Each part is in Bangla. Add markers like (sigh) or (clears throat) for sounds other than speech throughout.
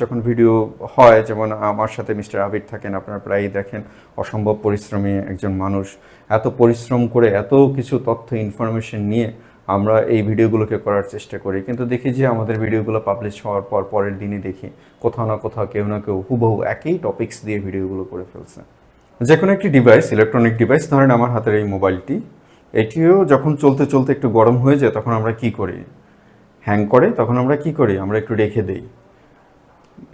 যখন ভিডিও হয়, যেমন আমার সাথে মিস্টার আবির থাকেন, আপনারা প্রায়ই দেখেন, অসম্ভব পরিশ্রমী একজন মানুষ। এত পরিশ্রম করে এত কিছু তথ্য ইনফরমেশন নিয়ে আমরা এই ভিডিওগুলোকে করার চেষ্টা করি। কিন্তু দেখি যে আমাদের ভিডিওগুলো পাবলিশ হওয়ার পর, পরের দিনই দেখি কোথাও না কোথাও কেউ না কেউ হুবহু একই টপিকস দিয়ে ভিডিওগুলো করে ফেলছে। যে কোনো একটি ডিভাইস ইলেকট্রনিক ডিভাইস ধরেন আমার হাতের এই মোবাইলটি এটিও যখন চলতে চলতে একটু গরম হয়ে যায়, তখন আমরা কি করি? হ্যাং করে, তখন আমরা কি করি? আমরা একটু রেখে দেই।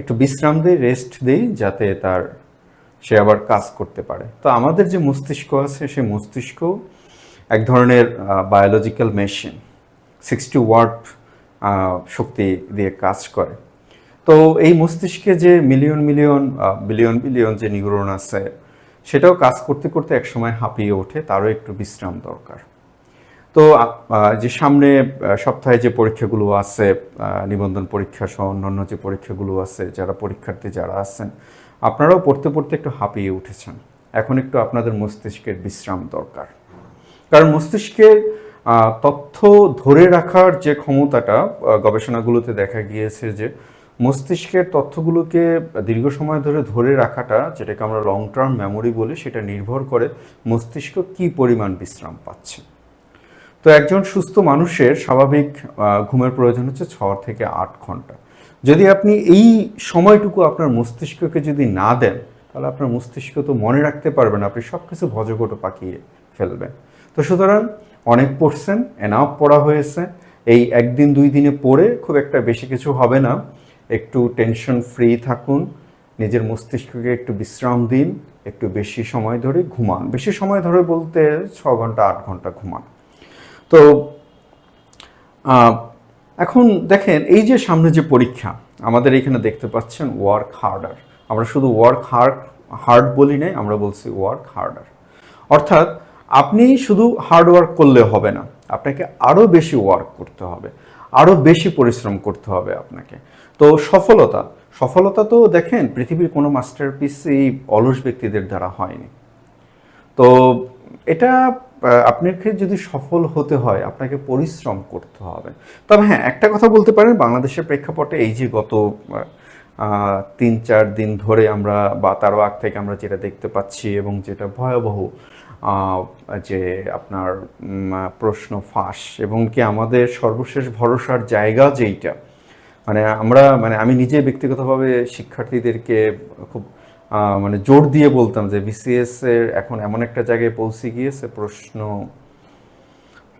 একটু বিশ্রাম দেই রেস্ট দেই যাতে তার, সে আবার কাজ করতে পারে। তো আমাদের যে মস্তিষ্ক আছে সে মস্তিষ্ক এক ধরনের বায়োলজিক্যাল মেশিন সিক্সটি ওয়াট শক্তি দিয়ে কাজ করে। তো এই মস্তিষ্কে যে মিলিয়ন মিলিয়ন বিলিয়ন বিলিয়ন যে নিউরন আছে, সেটাও কাজ করতে করতে একসময় হাঁপিয়ে ওঠে, তারও একটু বিশ্রাম দরকার। তো যে সামনে সপ্তাহে যে পরীক্ষাগুলো আছে নিবন্ধন পরীক্ষা সহ অন্যান্য যে পরীক্ষাগুলো আছে, যারা পরীক্ষার্থী যারা আছেন, আপনারাও পড়তে পড়তে একটু হাঁপিয়ে উঠেছেন। এখন একটু আপনাদের মস্তিষ্কের বিশ্রাম দরকার। কারণ মস্তিষ্কের তথ্য ধরে রাখার যে ক্ষমতাটা গবেষণাগুলোতে দেখা গিয়েছে যে, মস্তিষ্কের তথ্যগুলোকে দীর্ঘ সময় ধরে ধরে রাখাটা, যেটাকে আমরা লং টার্ম মেমোরি বলি, সেটা নির্ভর করে মস্তিষ্ক কি পরিমাণ বিশ্রাম পাচ্ছে। তো একজন সুস্থ মানুষের স্বাভাবিক ঘুমের প্রয়োজন হচ্ছে ছ থেকে আট ঘণ্টা। যদি আপনি এই সময়টুকু আপনার মস্তিষ্ককে যদি না দেন, তাহলে আপনার মস্তিষ্ক তো মনে রাখতে পারবেন আপনি সব কিছু ভজগট পাকিয়ে ফেলবেন। তো সুতরাং অনেক পড়ছেন এনাফ পড়া হয়েছে। এই একদিন দুই দিনে পড়ে খুব একটা বেশি কিছু হবে না। একটু টেনশন ফ্রি থাকুন, নিজের মস্তিষ্ককে একটু বিশ্রাম দিন, একটু বেশি সময় ধরে ঘুমান। বেশি সময় ধরে বলতে ছ ঘণ্টা, আট ঘণ্টা ঘুমান। তো এখন দেখেন, এই যে সামনে যে পরীক্ষা, আমাদের এখানে দেখতে পাচ্ছেন ওয়ার্ক হার্ডার আমরা শুধু ওয়ার্ক হার্ড হার্ড বলি নাই, আমরা বলছি ওয়ার্ক হার্ডার অর্থাৎ, আপনি শুধু হার্ড ওয়ার্ক করলে হবে না, আপনাকে আরও বেশি ওয়ার্ক করতে হবে আরও বেশি পরিশ্রম করতে হবে আপনাকে। তো সফলতা সফলতা তো দেখেন, পৃথিবীর কোনো মাস্টারপিস এই অলস ব্যক্তিদের দ্বারা হয়নি। তো, এটা আহ, আপনাকে যদি সফল হতে হয় আপনাকে পরিশ্রম করতে হবে। তবে হ্যাঁ একটা কথা বলতে পারেন বাংলাদেশের প্রেক্ষাপটে এই যে গত তিন চার দিন ধরে আমরা বা তারও আগ থেকে আমরা যেটা দেখতে পাচ্ছি এবং যেটা ভয়াবহ যে আপনার প্রশ্ন ফাঁস এবং কি আমাদের সর্বশেষ ভরসার জায়গা যেইটা মানে আমরা মানে আমি নিজে ব্যক্তিগতভাবে শিক্ষার্থীদেরকে খুব মানে জোর দিয়ে বলতাম যে বিসিএস এর এখন এমন একটা জায়গায় পৌঁছে গিয়েছে, প্রশ্ন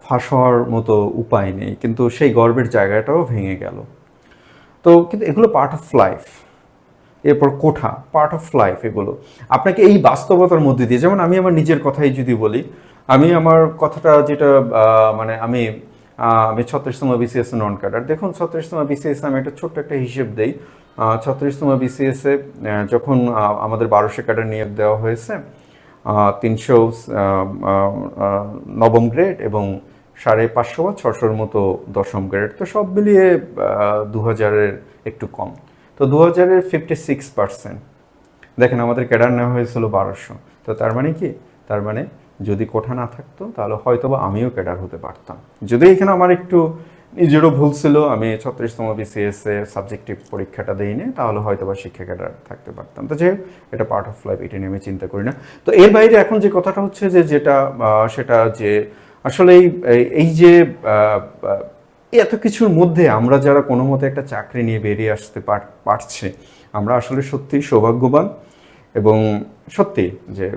ফাঁস হওয়ার মতো উপায় নেই। কিন্তু সেই গর্বের জায়গাটাও ভেঙে গেল। তো কিন্তু এগুলো পার্ট অফ লাইফ এরপর কোঠা পার্ট অফ লাইফ এগুলো। আপনাকে এই বাস্তবতার মধ্যে দিয়ে, যেমন আমি আমার নিজের কথাই যদি বলি, আমি আমার কথাটা যেটা মানে আমি আমি ছত্রিশতম বিসিএস নন ক্যাডার দেখুন ছত্রিশতম বিসিএস আমি একটা ছোট্ট একটা হিসেব দেই। ছত্রিশতম বিসিএস যখন আমাদের বারোশো ক্যাডার নিয়োগ দেওয়া হয়েছে তিনশো নবম গ্রেড এবং সাড়ে পাঁচশো বা ছশোর মতো দশম গ্রেড তো সব মিলিয়ে দু হাজারের একটু কম। তো দু হাজারের ফিফটি সিক্স পার্সেন্ট দেখেন, আমাদের ক্যাডার নেওয়া হয়েছিল বারোশো। তো তার মানে কি? তার মানে যদি কোঠা না থাকতো, তাহলে হয়তো বা আমিও ক্যাডার হতে পারতাম। যদি এখানে আমার একটু নিজেরও ভুল ছিল, আমি ছত্রিশতম বিসিএস এর সাবজেক্টিভ পরীক্ষাটা দিইনি, তাহলে হয়তো বা শিক্ষা ক্যাডার থাকতে পারতাম। তো যে এটা পার্ট অফ লাইফ এটা নিয়ে আমি চিন্তা করি না। তো এর বাইরে এখন যে কথাটা হচ্ছে যে যেটা সেটা যে আসলে এই- যে এত কিছুর মধ্যে আমরা যারা কোনো মতে একটা চাকরি নিয়ে বেরিয়ে আসতে পার- পারছে, আমরা আসলে সত্যি সৌভাগ্যবান এবং সত্যি যে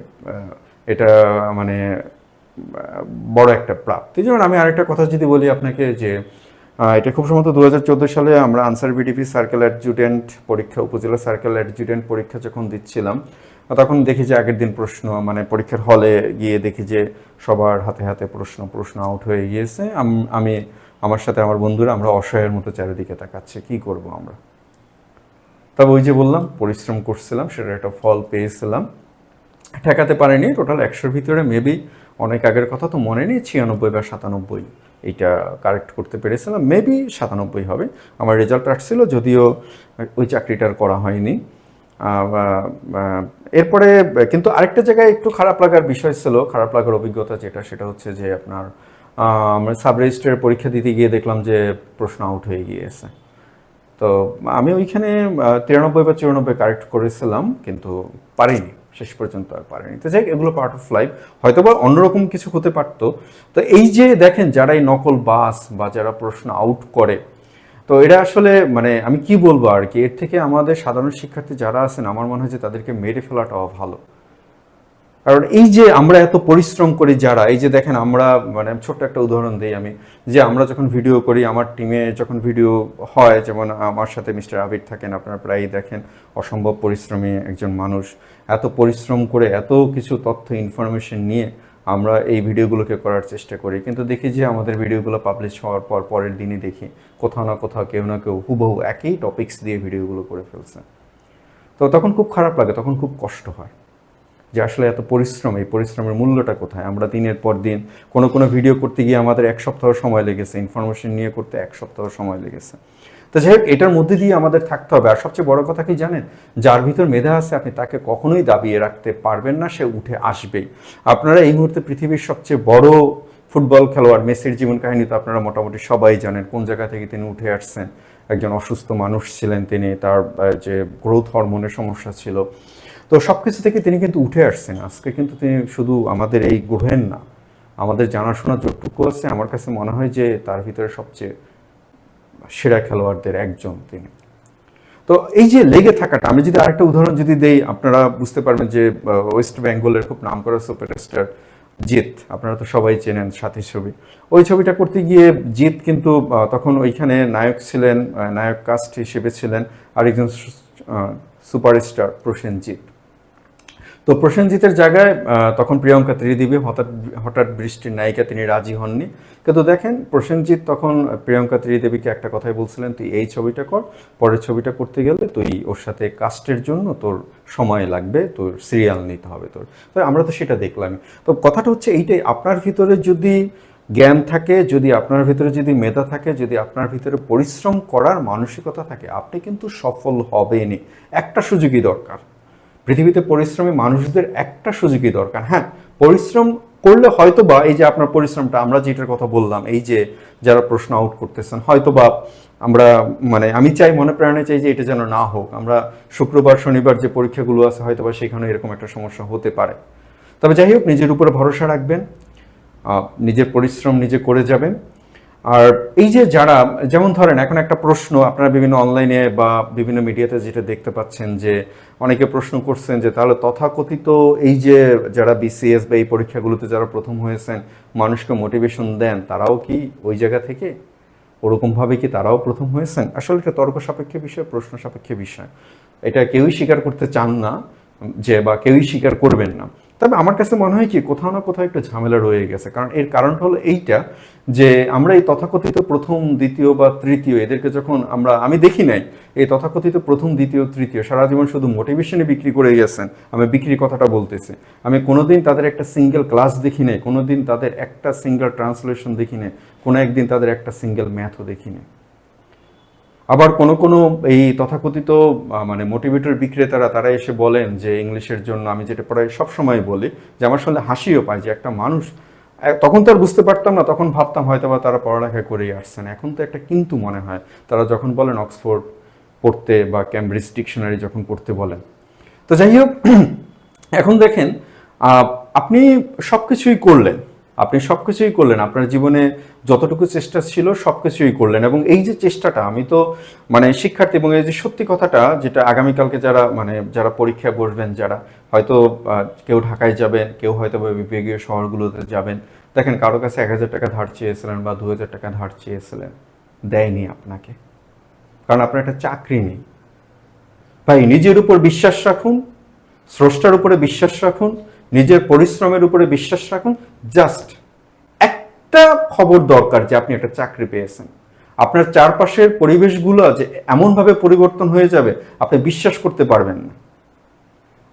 এটা মানে বড় একটা প্রাপ্তি। যেমন আমি আরেকটা কথা যদি বলি আপনাকে যে এটা খুব সম্ভবত দু হাজার চোদ্দ সালে আমরা আনসার বিডিপি সার্কেল অ্যাডজুটেন্ট পরীক্ষা, উপজেলা সার্কেল অ্যাডজুটেন্ট পরীক্ষা যখন দিচ্ছিলাম, তখন দেখি যে আগের দিন প্রশ্ন মানে পরীক্ষার হলে গিয়ে দেখি যে সবার হাতে হাতে প্রশ্ন প্রশ্ন আউট হয়ে গিয়েছে। আমি আমার সাথে আমার বন্ধুরা আমরা অসহায়ের মতো চারিদিকে তাকাচ্ছে, কি করব আমরা? তবে ওই যে বললাম, পরিশ্রম করছিলাম সেটা একটা ফল পেয়েছিলাম। ঠেকাতে পারেনি। টোটাল একশোর ভিতরে মেবি অনেক আগের কথা তো মনে নেই ছিয়ানব্বই বা সাতানব্বই। এইটা কারেক্ট করতে পেরেছিলাম। মেবি সাতানব্বই হবে। আমার রেজাল্ট আসছিল যদিও ওই চাকরিটার করা হয়নি। এরপরে কিন্তু আরেকটা জায়গায় একটু খারাপ লাগার বিষয় ছিল, খারাপ লাগার অভিজ্ঞতা যেটা, সেটা হচ্ছে যে আপনার সাব রেজিস্ট্রার পরীক্ষা দিতে গিয়ে দেখলাম যে প্রশ্ন আউট হয়ে গিয়েছে। তো আমি ওইখানে তিরানব্বই বা চুরানব্বই কারেক্ট করেছিলাম, কিন্তু পারিনি। শেষ পর্যন্ত আর পারেনি। তো যাই এগুলো পার্ট অফ লাইফ হয়তো বা অন্যরকম কিছু হতে পারতো। তো এই যে দেখেন, যারাই নকল বাস বা যারা প্রশ্ন আউট করে, তো এটা আসলে মানে আমি কি বলব আর কি, এর থেকে আমাদের সাধারণ শিক্ষার্থী যারা আছেন, আমার মনে হয় যে তাদেরকে মেরে ফেলাটাও ভালো। কারণ এই যে আমরা এত পরিশ্রম করি যারা, এই যে দেখেন আমরা মানে ছোট্ট একটা উদাহরণ দিই আমি, যে আমরা যখন ভিডিও করি, আমার টিমে যখন ভিডিও হয়, যেমন আমার সাথে মিস্টার আবির থাকেন, আপনারা প্রায়ই দেখেন, অসম্ভব পরিশ্রমী একজন মানুষ, এত পরিশ্রম করে এত কিছু তথ্য ইনফরমেশন নিয়ে আমরা এই ভিডিওগুলোকে করার চেষ্টা করি। কিন্তু দেখি যে আমাদের ভিডিওগুলো পাবলিশ হওয়ার পর, পরের দিনই দেখি, কোথাও না কোথাও কেউ না কেউ হুবহু একই টপিক্স দিয়ে ভিডিওগুলো করে ফেলছে। তো তখন খুব খারাপ লাগে, তখন খুব কষ্ট হয়। যে আসলে এত পরিশ্রম, এই পরিশ্রমের মূল্যটা কোথায়? আমরা দিনের পর দিন কোনো কোনো ভিডিও করতে গিয়ে আমাদের এক সপ্তাহ সময় লেগেছে ইনফরমেশন নিয়ে করতে এক সপ্তাহ সময় লেগেছে। তো যাই হোক, এটার মধ্যে দিয়ে আমাদের থাকতে হবে। আর সবচেয়ে বড় কথা কি জানেন? যার ভিতর মেধা আছে, আপনি তাকে কখনোই দাবিয়ে রাখতে পারবেন না, সে উঠে আসবেই। আপনারা এই মুহূর্তে পৃথিবীর সবচেয়ে বড় ফুটবল খেলোয়াড় মেসির জীবন কাহিনী তো আপনারা মোটামুটি সবাই জানেন, কোন জায়গা থেকে তিনি উঠে আসছেন। একজন অসুস্থ মানুষ ছিলেন তিনি, তার যে গ্রোথ হরমোনের সমস্যা ছিল। তো সব কিছু থেকে তিনি কিন্তু উঠে আসছেন। আজকে কিন্তু তিনি শুধু আমাদের এই গ্রহের না, আমাদের জানাশোনা যতটুকু আছে, আমার কাছে মনে হয় যে তার ভিতরে সবচেয়ে সেরা খেলোয়াড়দের একজন তিনি। তো এই যে লেগে থাকাটা, আমি যদি আরেকটা উদাহরণ যদি দেই, আপনারা বুঝতে পারবেন যে ওয়েস্ট বেঙ্গলের খুব নাম করা সুপারস্টার জিৎ, আপনারা তো সবাই চেনেন সাথী ছবি। ওই ছবিটা করতে গিয়ে জিৎ কিন্তু তখন ওইখানে নায়ক ছিলেন নায়ক কাস্ট হিসেবে ছিলেন, আরেকজন সুপারস্টার প্রসেনজিৎ। তো প্রসেনজিতের জায়গায় তখন প্রিয়ঙ্কা ত্রিদেবী হঠাৎ হঠাৎ বৃষ্টির নায়িকা তিনি রাজি হননি। কিন্তু দেখেন, প্রসেনজিৎ তখন প্রিয়ঙ্কা ত্রিদেবীকে একটা কথাই বলছিলেন, তুই এই ছবিটা কর, পরের ছবিটা করতে গেলে তুই ওর সাথে কাস্টের জন্য তোর সময় লাগবে, তোর সিরিয়াল নিতে হবে তোর। তো আমরা তো সেটা দেখলাম। তো কথাটা হচ্ছে এইটাই, আপনার ভিতরে যদি জ্ঞান থাকে, যদি আপনার ভিতরে যদি মেধা থাকে, যদি আপনার ভিতরে পরিশ্রম করার মানসিকতা থাকে, আপনি কিন্তু সফল হবেনই। একটা সুযোগই দরকার। পৃথিবীতে পরিশ্রমী মানুষদের একটা সুযোগই দরকার। হ্যাঁ পরিশ্রম করলে হয়তো বা এই যে আপনার পরিশ্রমটা, আমরা যেটার কথা বললাম, এই যে যারা প্রশ্ন আউট করতেছেন হয়তো বা আমরা মানে আমি চাই, মনে প্রাণে চাই যে এটা যেন না হোক। আমরা শুক্রবার, শনিবার যে পরীক্ষাগুলো আছে হয়তো বা সেখানে এরকম একটা সমস্যা হতে পারে। তবে যাই হোক, নিজের উপরে ভরসা রাখবেন নিজের পরিশ্রম নিজে করে যাবেন। আর এই যে যারা, যেমন ধরেন, এখন একটা প্রশ্ন, আপনারা বিভিন্ন অনলাইনে বা বিভিন্ন মিডিয়াতে যেটা দেখতে পাচ্ছেন যে, অনেকে প্রশ্ন করছেন যে, তাহলে তথাকথিত এই যে যারা বিসিএস বা এই পরীক্ষাগুলোতে যারা প্রথম হয়েছেন, মানুষকে মোটিভেশন দেন, তারাও কি ওই জায়গা থেকে? ওরকমভাবে কি তারাও প্রথম হয়েছেন? আসলে এটা তর্ক সাপেক্ষে বিষয় প্রশ্ন সাপেক্ষে বিষয়। এটা কেউই স্বীকার করতে চান না, যে বা কেউই স্বীকার করবেন না। তবে আমার কাছে মনে হয় কি, কোথাও না কোথাও একটা ঝামেলা রয়ে গেছে। কারণ এর কারণটা হলো এইটা যে আমরা এই তথাকথিত প্রথম, দ্বিতীয় বা তৃতীয়, এদেরকে যখন আমরা, আমি দেখি নাই, এই তথাকথিত প্রথম, দ্বিতীয়, তৃতীয়, সারা জীবন শুধু মোটিভেশনে বিক্রি করে গেছেন, আমি বিক্রির কথাটা বলতেছি। আমি কোনোদিন তাদের একটা সিঙ্গেল ক্লাস দেখি নাই, কোনোদিন তাদের একটা সিঙ্গেল ট্রান্সলেশন দেখি নাই, কোনো একদিন তাদের একটা সিঙ্গেল ম্যাথও দেখি নাই। আবার কোনো কোনো এই তথাকথিত মানে মোটিভেটর বিক্রেতারা, তারা এসে বলেন যে ইংলিশের জন্য আমি যেটা প্রায় সবসময় বলি, যে আমার সঙ্গে হাসিও পায় যে একটা মানুষ তখন তো আর বুঝতে পারতাম না, তখন ভাবতাম হয়তো বা তারা পড়ালেখা করেই আসছেন। এখন তো একটা কিন্তু মনে হয়, তারা যখন বলেন অক্সফোর্ড পড়তে বা ক্যামব্রিজ ডিকশনারি যখন পড়তে বলেন। তো যাই হোক, (clears throat) এখন দেখেন আপনি সব কিছুই করলেন আপনি সব কিছুই করলেন, আপনার জীবনে যতটুকু চেষ্টা ছিল সব কিছুই করলেন এবং এই যে চেষ্টাটা, আমি তো মানে শিক্ষার্থী এবং এই যে সত্যি কথাটা যেটা আগামীকালকে যারা মানে যারা পরীক্ষায় বসবেন, যারা হয়তো কেউ ঢাকায় যাবেন, কেউ হয়তো বিভাগীয় শহরগুলোতে যাবেন, দেখেন কারও কাছে এক হাজার টাকা ধার চেয়েছিলেন বা দু হাজার টাকা ধার চেয়েছিলেন, দেয়নি আপনাকে। কারণ আপনার একটা চাকরি নেই। ভাই, নিজের উপর বিশ্বাস রাখুন, স্রষ্টার উপরে বিশ্বাস রাখুন নিজের পরিশ্রমের উপরে বিশ্বাস রাখুন জাস্ট একটা খবর দরকার যে আপনি একটা চাকরি পেয়েছেন। আপনার চারপাশের পরিবেশগুলো যে এমনভাবে পরিবর্তন হয়ে যাবে, আপনি বিশ্বাস করতে পারবেন না।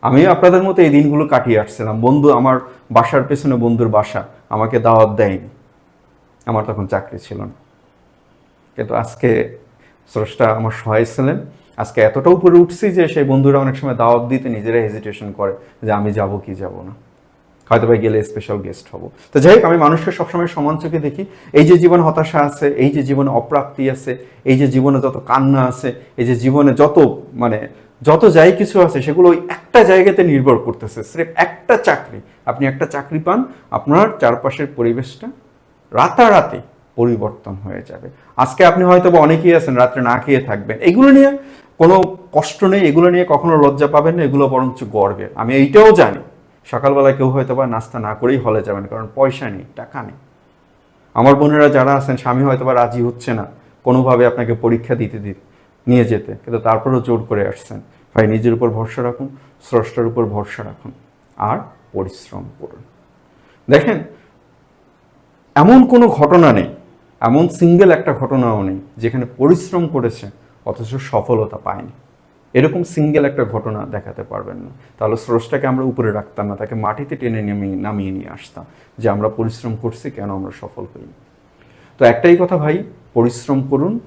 আমিও আপনাদের মতো এই দিনগুলো কাটিয়ে আসছিলাম। বন্ধু, আমার বাসার পেছনে বন্ধুর বাসা, আমাকে দাওয়াত দেয়নি। আমার তখন চাকরি ছিল না। কিন্তু আজকে স্রষ্টা আমার সহায় ছিলেন। আজকে এতটা উপরে উঠছি যে সেই বন্ধুরা অনেক সময় দাওয়াত দিতে নিজেরা হেজিটেশন করে যে আমি যাব কি যাব না। হয়তো বা গেলে স্পেশাল গেস্ট হব। তো যাই হোক, আমি মানুষকে সবসময় সমান চোখে দেখি। এই যে জীবনে হতাশা আছে, এই যে জীবনে অপ্রাপ্তি আছে, এই যে জীবনে যত কান্না আছে, এই যে জীবনে যত মানে যত যাই কিছু আছে, সেগুলো ওই একটা জায়গাতে নির্ভর করতেছে। স্রেফ একটা চাকরি। আপনি একটা চাকরি পান, আপনার চারপাশের পরিবেশটা রাতারাতি পরিবর্তন হয়ে যাবে। আজকে আপনি হয়তো বা অনেকেই আছেন, রাত্রে না খেয়ে থাকবেন। এগুলো নিয়ে কোনো কষ্ট নেই, এগুলো নিয়ে কখনো লজ্জা পাবেন না, এগুলো বরঞ্চ গর্বের আমি এইটাও জানি সকালবেলা কেউ হয়তো বা নাস্তা না করেই হলে যাবেন, কারণ পয়সা নেই, টাকা নেই। আমার বোনেরা যারা আছেন, স্বামী হয়তো বা রাজি হচ্ছে না, কোনোভাবে আপনাকে পরীক্ষা দিতে দিতে নিয়ে যেতে, কিন্তু তারপরেও জোর করে আসছেন। ভাই, নিজের উপর ভরসা রাখুন, স্রষ্টার উপর ভরসা রাখুন, আর পরিশ্রম করুন। দেখেন, এমন কোনো ঘটনা নেই, এমন সিঙ্গেল একটা ঘটনাও নেই, যেখানে পরিশ্রম করেছে অথচ সফলতা পায়নি। এরকম সিঙ্গেল একটা ঘটনা দেখাতে পারবেন না। তাহলে স্রষ্টাকে আমরা উপরে রাখতাম না, তাকে মাটিতে টেনে নামিয়ে নামিয়ে নিয়ে আসতাম যে আমরা পরিশ্রম করছি, কেন আমরা সফল হইনি। তো একটাই কথা ভাই, পরিশ্রম করুন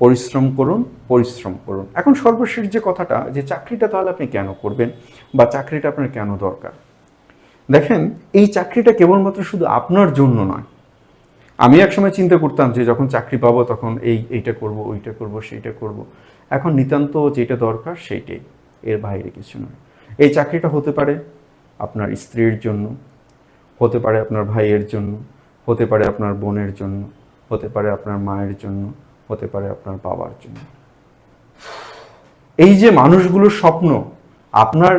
পরিশ্রম করুন পরিশ্রম করুন। এখন সর্বশেষ যে কথাটা, যে চাকরিটা তাহলে আপনি কেন করবেন বা চাকরিটা আপনার কেন দরকার? দেখেন, এই চাকরিটা কেবলমাত্র শুধু আপনার জন্য নয় আমি একসময় চিন্তা করতাম যে যখন চাকরি পাবো তখন এই, এইটা করব, ওইটা করব, সেইটা করব। এখন নিতান্ত যেটা দরকার সেইটাই, এর বাইরে কিছু নয়। এই চাকরিটা হতে পারে আপনার স্ত্রীর জন্য, হতে পারে আপনার ভাইয়ের জন্য, হতে পারে আপনার বোনের জন্য, হতে পারে আপনার মায়ের জন্য, হতে পারে আপনার বাবার জন্য। এই যে মানুষগুলোর স্বপ্ন, আপনার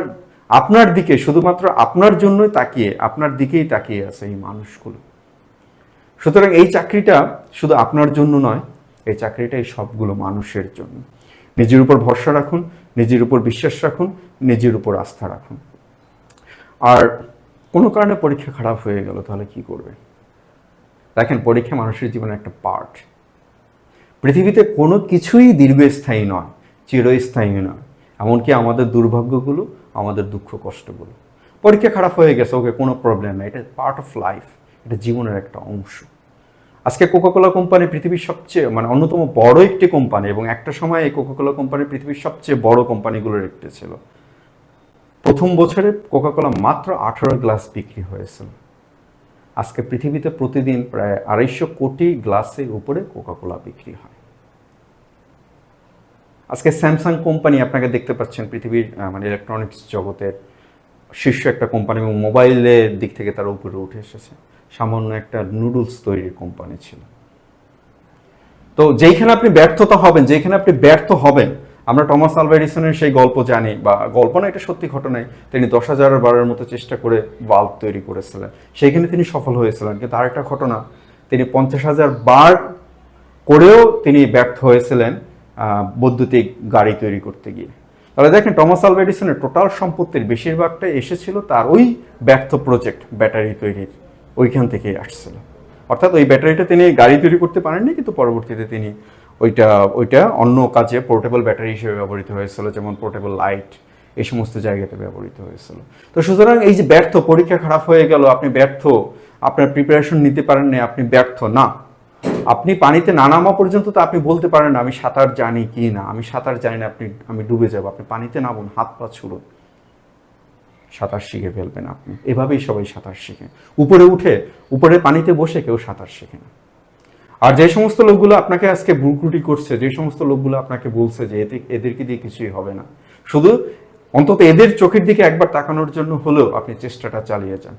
আপনার দিকে, শুধুমাত্র আপনার জন্যই তাকিয়ে, আপনার দিকেই তাকিয়ে আছে এই মানুষগুলো। সুতরাং এই চাকরিটা শুধু আপনার জন্য নয়, এই চাকরিটা এই সবগুলো মানুষের জন্য। নিজের উপর ভরসা রাখুন, নিজের উপর বিশ্বাস রাখুন, নিজের উপর আস্থা রাখুন। আর কোনো কারণে পরীক্ষা খারাপ হয়ে গেল, তাহলে কি করবে? দেখেন, পরীক্ষা মানুষের জীবনে একটা পার্ট। পৃথিবীতে কোনো কিছুই দীর্ঘস্থায়ী নয়, চিরস্থায়ী নয়। এমনকি আমাদের দুর্ভাগ্যগুলো, আমাদের দুঃখ কষ্টগুলো। পরীক্ষা খারাপ হয়ে গেছে, ওকে কোনো প্রবলেম নেই। এটা পার্ট অফ লাইফ এটা জীবনের একটা অংশ। আজকে কোকাকোলা কোম্পানি পৃথিবীর সবচেয়ে মানে অন্যতম বড় একটি কোম্পানি এবং একটা সময় এই কোকাকোলা কোম্পানি পৃথিবীর সবচেয়ে বড় কোম্পানিগুলোর একটি ছিল। প্রথম বছরে কোকাকোলা মাত্র আঠারো গ্লাস বিক্রি হয়েছিল। আজকে পৃথিবীতে প্রতিদিন প্রায় আড়াইশো কোটি গ্লাসের উপরে কোকাকোলা বিক্রি হয়। আজকে স্যামসাং কোম্পানি আপনাকে দেখতে পাচ্ছেন পৃথিবীর মানে ইলেকট্রনিক্স জগতের শীর্ষ একটা কোম্পানি এবং মোবাইলের দিক থেকে তারা উপরে উঠে এসেছে। সামান্য একটা নুডলস তৈরির কোম্পানি ছিল। তো যেইখানে আপনি ব্যর্থতা হবেন যেখানে আপনি ব্যর্থ হবেন, আমরা টমাস আলভা এডিসনের সেই গল্প জানি বা গল্প না এটা সত্যি ঘটনায় তিনি দশ হাজার বারের মতো চেষ্টা করে বাল্ব তৈরি করেছিলেন। সেইখানে তিনি সফল হয়েছিলেন। কিন্তু আরেকটা ঘটনা, তিনি পঞ্চাশ হাজার বার করেও তিনি ব্যর্থ হয়েছিলেন বৈদ্যুতিক গাড়ি তৈরি করতে গিয়ে। তাহলে দেখেন টমাস আলভা এডিসনের টোটাল সম্পত্তির বেশিরভাগটাই এসেছিল তার ওই ব্যর্থ প্রজেক্ট ব্যাটারি তৈরির ওইখান থেকেই আসছিল। অর্থাৎ ওই ব্যাটারিটা তিনি গাড়ি তৈরি করতে পারেননি, কিন্তু পরবর্তীতে তিনি ওইটা ওইটা অন্য কাজে পোর্টেবল ব্যাটারি হিসেবে ব্যবহৃত হয়েছিল, যেমন পোর্টেবল লাইট এই সমস্ত জায়গাতে ব্যবহৃত হয়েছিল। তো সুতরাং এই যে ব্যর্থ, পরীক্ষা খারাপ হয়ে গেল, আপনি ব্যর্থ, আপনার প্রিপারেশন নিতে পারেন না আপনি ব্যর্থ না। আপনি পানিতে না নামা পর্যন্ত তো আপনি বলতে পারেন না, আমি সাঁতার জানি কি না, আমি সাঁতার জানি না, আপনি, আমি ডুবে যাব, আপনি পানিতে নামুন, হাত পা ছুড়ুন। সাঁতার শিখে ফেলবেন আপনি, এভাবেই সবাই সাঁতার শেখে। উপরে উঠে, উপরে পানিতে বসে কেউ সাঁতার শেখে না। আর যে সমস্ত লোকগুলো আপনাকে আজকে বুকরুটি করছে, যে সমস্ত লোকগুলো আপনাকে বলছে যে এতে, এদেরকে দিয়ে কিছুই হবে না। শুধু অন্তত এদের চোখের দিকে একবার তাকানোর জন্য হলেও আপনি চেষ্টাটা চালিয়ে যান।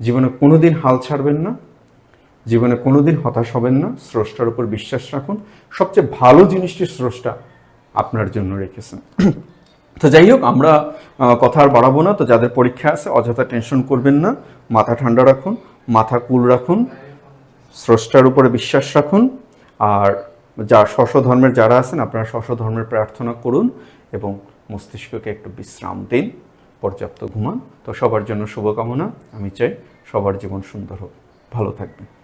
জীবনে কোনোদিন হাল ছাড়বেন না। জীবনে কোনোদিন হতাশ হবেন না। স্রষ্টার উপর বিশ্বাস রাখুন। সবচেয়ে ভালো জিনিসটি স্রষ্টা আপনার জন্য রেখেছেন। তো যাই হোক, আমরা কথা আর বাড়াবো না। তো যাদের পরীক্ষা আছে, অযথা টেনশন করবেন না। মাথা ঠান্ডা রাখুন, মাথা কুল রাখুন, স্রষ্টার উপরে বিশ্বাস রাখুন। আর যা শস্য ধর্মের যারা আছেন, আপনারা শস্য ধর্মের প্রার্থনা করুন এবং মস্তিষ্ককে একটু বিশ্রাম দিন, পর্যাপ্ত ঘুমান। তো সবার জন্য শুভকামনা। আমি চাই সবার জীবন সুন্দর হোক। ভালো থাকবেন।